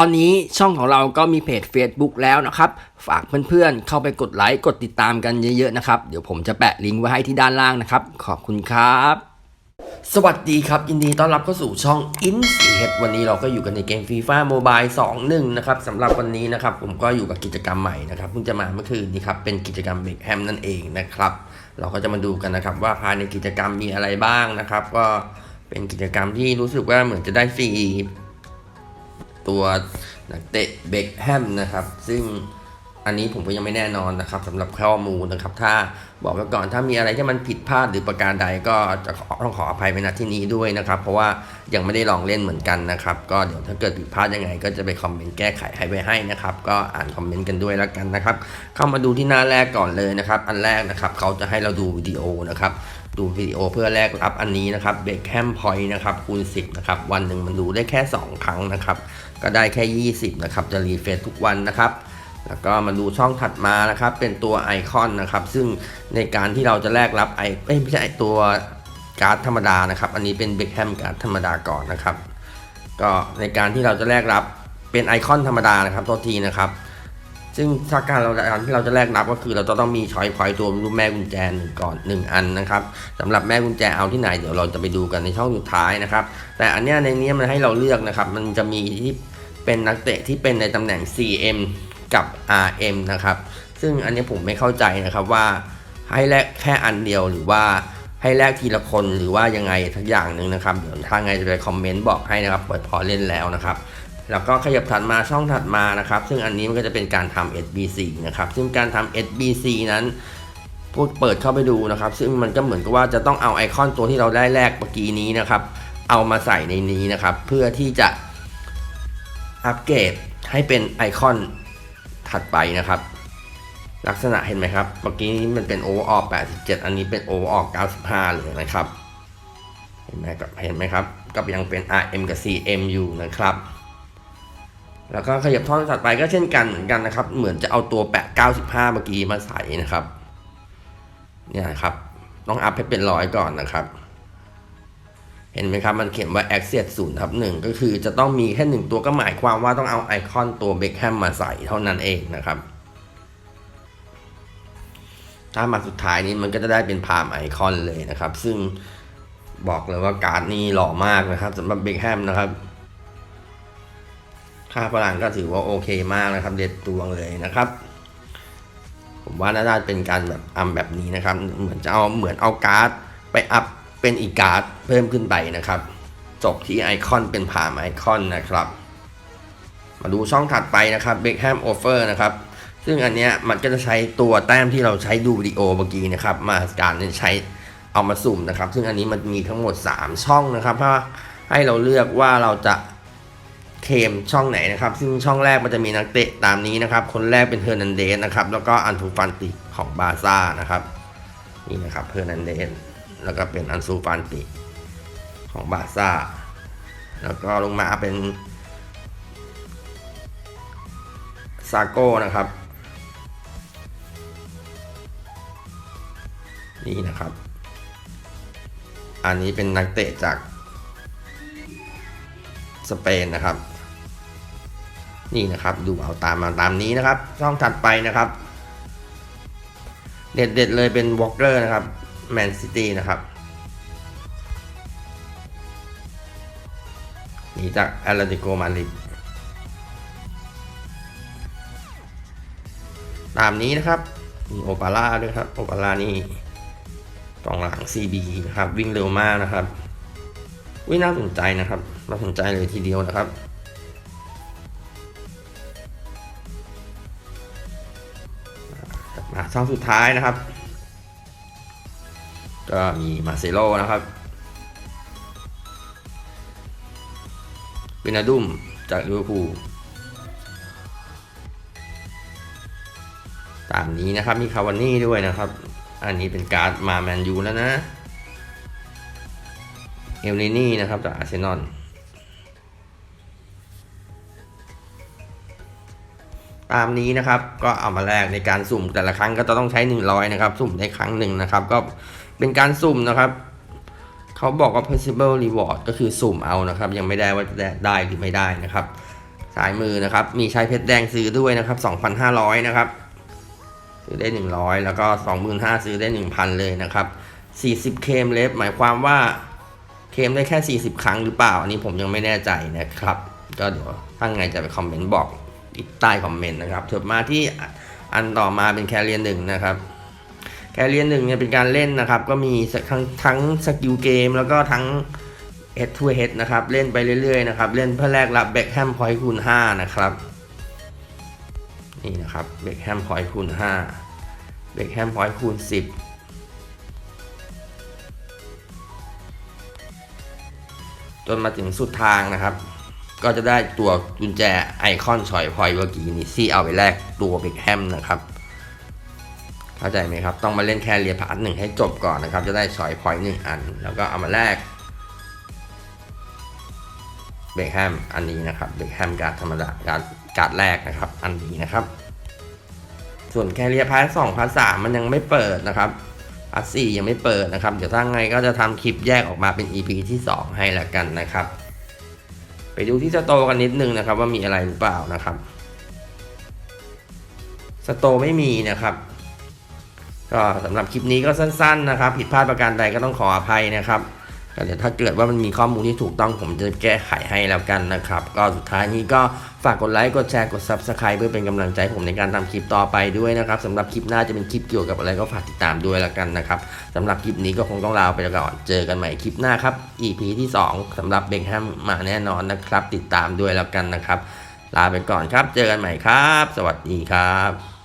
ตอนนี้ช่องของเราก็มีเพจ Facebook แล้วนะครับ ฝากเพื่อนๆ เข้าไปกดไลค์กดติดตามกันเยอะๆนะครับ เดี๋ยวผมจะแปะลิงก์ไว้ให้ที่ด้านล่างนะครับ ขอบคุณครับ สวัสดีครับ ยินดีต้อนรับเข้าสู่ช่อง i n สีเฮดวันนี้เราก็อยู่กันในเกม FIFA Mobile 2.1 นะครับสำหรับวันนี้นะครับ ผมก็อยู่กับกิจกรรมใหม่นะครับเพิ่งจะมาเมื่อคืนนี้ครับเป็นกิจกรรมเบคแฮมนั่นเองนะครับ เราก็จะมาดูกันนะครับว่าภายในกิจกรรมมีอะไรบ้างนะครับ ก็เป็นกิจกรรมที่รู้สึกว่าเหมือนจะได้ฟรี ตัวนักเตะเบคแฮมนะครับ ซึ่งอันนี้ผมก็ยังไม่แน่นอนนะครับสำหรับข้อมูลนะครับ ถ้าบอกไว้ก่อนถ้ามีอะไรที่มันผิดพลาดหรือประการใดก็จะต้องขออภัยไปณที่นี้ด้วยนะครับ เพราะว่ายังไม่ได้ลองเล่นเหมือนกันนะครับ ก็เดี๋ยวถ้าเกิดผิดพลาดยังไง ก็จะไปคอมเมนต์แก้ไขให้ไวให้นะครับ ก็อ่านคอมเมนต์กันด้วยแล้วกันนะครับ เข้ามาดูที่หน้าแรกก่อนเลยนะครับ อันแรกนะครับเขาจะให้เราดูวิดีโอนะครับ ดูวิดีโอเพื่อแลกรับอันนี้นะครับเบคแฮมพอยต์นะครับคูณ 10 นะครับ วันหนึ่งมันดูได้แค่ 2 ครั้งนะครับ ก็ได้แค่ 20 นะครับ จะรีเฟรชทุกวันนะครับ แล้วก็มาดูช่องถัดมานะครับ เป็นตัวไอคอนนะครับ ซึ่งในการที่เราจะแลกรับไอไม่ใช่ตัวการ์ดธรรมดานะครับ อันนี้เป็นเบคแฮมการ์ดธรรมดาก่อนนะครับ ก็ในการที่เราจะแลกรับเป็นไอคอนธรรมดานะครับโทษทีนะครับ ซึ่งถ้าการเราการที่เราจะแลกรับก็คือเราจะต้องมีช้อยพอยตัวรูปแม่กุญแจหนึ่งก่อนหนึ่งอันนะครับสำหรับแม่กุญแจเอาที่ไหนเดี๋ยวเราจะไปดูกันในช่องสุดท้ายนะครับ แต่อันเนี้ยในนี้มันให้เราเลือกนะครับ มันจะมีที่เป็นนักเตะที่เป็นในตำแหน่ง CM กับ RM นะครับ ซึ่งอันนี้ผมไม่เข้าใจนะครับว่าให้แลกแค่อันเดียวหรือว่าให้แลกทีละคนหรือว่ายังไงทักอย่างหนึ่งนะครับเดี๋ยวถ้าไงจะไปคอมเมนต์บอกให้นะครับเปิดพอเล่นแล้วนะครับ แล้วก็ขยับถัดมาช่องถัดมานะครับ ซึ่งอันนี้มันก็จะเป็นการทำ SBC นะครับ ซึ่งการทำ SBC นั้นพูดเปิดเข้าไปดูนะครับ ซึ่งมันก็เหมือนกับว่าจะต้องเอาไอคอนตัวที่เราได้แรกเมื่อกี้นี้นะครับ เอามาใส่ในนี้นะครับ เพื่อที่จะอัปเกรดให้เป็นไอคอนถัดไปนะครับ ลักษณะเห็นไหมครับเมื่อกี้นี้มันเป็นโอเวอออ87 อันนี้เป็นโอเวอออ95 เลยนะครับ เห็นไหมครับเห็นไหมครับก็ยังเป็น RM กับ CM อยู่นะครับ แล้วก็ขยับท่อนถัดไปก็เช่นกันเหมือนกันนะครับ เหมือนจะเอาตัวแปะ 95 เมื่อกี้มาใส่นะครับ เนี่ยครับ ต้องอัพให้เป็นร้อยก่อนนะครับ เห็นไหมครับ มันเขียนว่า access 0ทับ1ก็คือจะต้องมีแค่หนึ่งตัวก็หมายความว่าต้องเอาไอคอนตัวเบคแฮมมาใส่เท่านั้นเองนะครับถ้ามาสุดท้ายนี้มันก็จะได้เป็นพามไอคอนเลยนะครับ ซึ่งบอกเลยว่าการ์ดนี่หล่อมากนะครับสำหรับเบคแฮมนะครับ ค่าพลังก็ถือว่าโอเคมากนะครับ เด็ดดวงเลยนะครับ ผมว่าน่าจะเป็นการแบบอัมแบบนี้นะครับ เหมือนจะเอาเหมือนเอาการ์ดไปอัพเป็นอีกการ์ดเพิ่มขึ้นไปนะครับ จบที่ไอคอนเป็นผ่าไอคอนนะครับ มาดูช่องถัดไปนะครับเบคแฮมโอเฟอร์นะครับซึ่งอันเนี้ยมันก็จะใช้ตัวแต้มที่เราใช้ดูวิดีโอเมื่อกี้นะครับ มาการใช้เอามาสุ่มนะครับ ซึ่งอันนี้มันมีทั้งหมด 3 ช่องนะครับเพราให้เราเลือกว่าเราจะ เคมช่องไหนนะครับ ซึ่งช่องแรกมันจะมีนักเตะตามนี้นะครับ คนแรกเป็นเฮอร์นันเดสนะครับ แล้วก็อันทูฟันติของบาซ่านะครับ นี่นะครับเฮอร์นันเดสแล้วก็เป็นอันซูฟันติของบาซ่า แล้วก็ลงมาเป็นซาโก้นะครับ นี่นะครับ อันนี้เป็นนักเตะจากสเปนนะครับ นี่นะครับดูเอาตามมาตามนี้นะครับช่องถัดไปนะครับ เด็ดๆเลยเป็นวอล์กเกอร์นะครับแมนซิตี้นะครับนี่จากแอตเลติโกมาดริดตามนี้นะครับมีโอปาร่าด้วยครับโอปาร่านี่กองหลัง CB นะครับ วิ่งเร็วมากนะครับวิ่งน่าสนใจนะครับน่าสนใจเลยทีเดียวนะครับ มาช่องสุดท้ายนะครับ ก็มีมาเซโลนะครับวินาดุมจากลิเวอร์พูลตามนี้นะครับมีคาวานี่ด้วยนะครับ อันนี้เป็นการ์ดมาแมนยูแล้วนะ เอลเนนี่นะครับจากอาร์เซนอล ตามนี้นะครับ ก็เอามาแลกในการสุ่มแต่ละครั้งก็จะต้องใช้ 100 นะครับ สุ่มได้ครั้งหนึ่งนะครับ ก็เป็นการสุ่มนะครับ เขาบอกว่า possible reward ก็คือสุ่มเอานะครับ ยังไม่ได้ว่าจะได้หรือไม่ได้นะครับซ้ายมือนะครับ มีใช้เพชรแดงซื้อด้วยนะครับ 2,500 นะครับ ซื้อได้ 100 แล้วก็ 25,000 ซื้อได้ 1,000 เลยนะครับ 40 เคมเล็บหมายความว่าเคมได้แค่ 40 ครั้งหรือเปล่า อันนี้ผมยังไม่แน่ใจนะครับ ก็เดี๋ยวถ้าไงจะไปคอมเมนต์บอก ใต้คอมเมนต์นะครับถิบมาที่อันต่อมาเป็นแคเรียนหนึ่งนะครับแคเรียนหนึ่งเนี่ยเป็นการเล่นนะครับ ก็มีทั้งทั้งสกิลเกมแล้วก็ทั้ง head to head นะครับ เล่นไปเรื่อยๆนะครับ เล่นเพื่อแลกรับเบคแฮมพอยต์คูณ 5 นะครับ นี่นะครับเบคแฮมพอยต์คูณ5เบคแฮมพอยต์คูณ 10จนมาถึงสุดทางนะครับ ก็จะได้ตัวกุญแจไอคอนชอยพอยเมื่อกี้นี้ที่เอาไปแลกตัวเบคแฮมนะครับ เข้าใจไหมครับ ต้องมาเล่นแค่เรียพาร์ทหนึ่งให้จบก่อนนะครับ จะได้ชอยพอยหนึ่งอัน แล้วก็เอามาแลกเบคแฮมอันนี้นะครับเบคแฮมการ์ดธรรมดาการการ์ดแรกนะครับ อันนี้นะครับ ส่วนแคเรียพาร์ทสองพาร์ทสามมันยังไม่เปิดนะครับพาร์ทสี่ยังไม่เปิดนะครับ เดี๋ยวถ้าไงก็จะทำคลิปแยกออกมาเป็น EP ที่ 2 ให้ละกันนะครับ ไปดูที่สโตกันนิดนึงนะครับ ว่ามีอะไรหรือเปล่านะครับสโตไม่มีนะครับก็สำหรับคลิปนี้ก็สั้น ๆ นะครับ ผิดพลาดประการใดก็ต้องขออภัยนะครับเดี๋ยวถ้าเกิดว่ามันมีข้อมูลที่ถูกต้องผมจะแก้ไขให้แล้วกันนะครับ ก็สุดท้ายนี้ก็ ฝากกดไลค์ กดแชร์ กด Subscribe เพื่อเป็นกำลังใจผมในการทำคลิปต่อไปด้วยนะครับสำหรับคลิปหน้าจะเป็นคลิปเกี่ยวกับอะไรก็ฝากติดตามด้วยแล้วกันนะครับสำหรับคลิปนี้ก็คงต้องลาไปก่อน เจอกันใหม่คลิปหน้าครับ EP ที่ 2สำหรับเบคแฮมมาแน่นอนนะครับ ติดตามด้วยแล้วกันนะครับ ลาไปก่อนครับ เจอกันใหม่ครับ สวัสดีครับ